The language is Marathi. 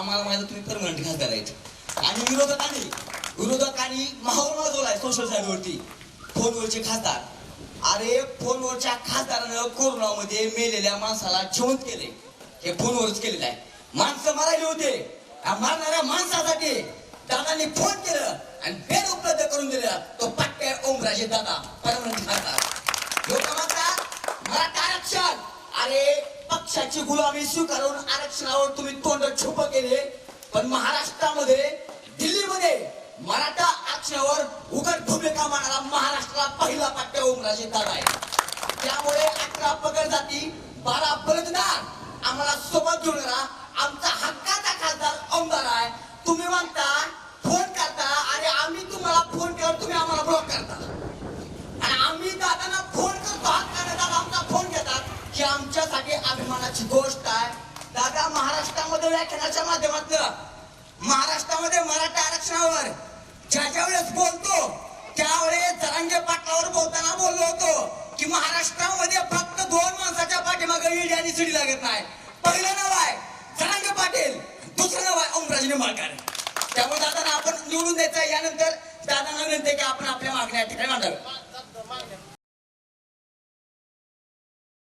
आम्हाला माझं तुम्ही परमनंट खासदार आहेत आणि विरोधकांनी विरोधकांनी माहोल वाजवलाय सोशल साईडवरती फोनवरचे खासदार. अरे फोनवरच्या खासदारानं कोरोनामध्ये मेलेल्या माणसाला जिवंत केले हे फोनवरच केलेलं आहे. माणसं मारायले होते. मारणाऱ्या माणसासाठी दादांनी फोन केलं आणि बेड उपलब्ध करून दिलं. तो पट्टे ओमराजे दादा परमनंट खासदार. लोक म्हणतात मराठा आरक्षण. अरे पक्षाची गुलामी स्वीकारून आरक्षणावर तुम्ही तोंड छुप केले पण महाराष्ट्रामध्ये दिल्लीमध्ये मराठा आक्षावर उघड भूमिका मांडणारा महाराष्ट्राला पहिला पाट्या ओमराजे दादा आहे. त्यामुळे अकरा पगड जाती बारा बलददार आम्हाला सोबत घेऊन आमचा हक्काचा खासदार आमदार आहे. तुम्ही म्हणता फोन करता आणि आम्ही तुम्हाला फोन केल्यावर तुम्ही आम्हाला ब्लॉक करता. आणि आम्ही दादांना फोन करतो हक्काने दादा आमचा फोन घेतात ही आमच्यासाठी अभिमानाची गोष्ट आहे. महाराष्ट्रामध्ये व्याख्यानाच्या माध्यमातून. महाराष्ट्रामध्ये मराठा आरक्षणावर ज्या ज्या वेळेस बोलतो त्यावेळेस जरांगे पाटलावर बोलताना बोललो होतो की महाराष्ट्रामध्ये फक्त दोन माणसाच्या पाठीमागे ईडी आणि चिडी लागत नाही. पहिलं नाव आहे जरांगे पाटील दुसरं नाव आहे ओमराज निंबाळकर. त्यामुळे दादांना आपण निवडून द्यायचं यानंतर दादांना विनंती की आपण आपल्या मागण्या ठिकाणी मांडाव्या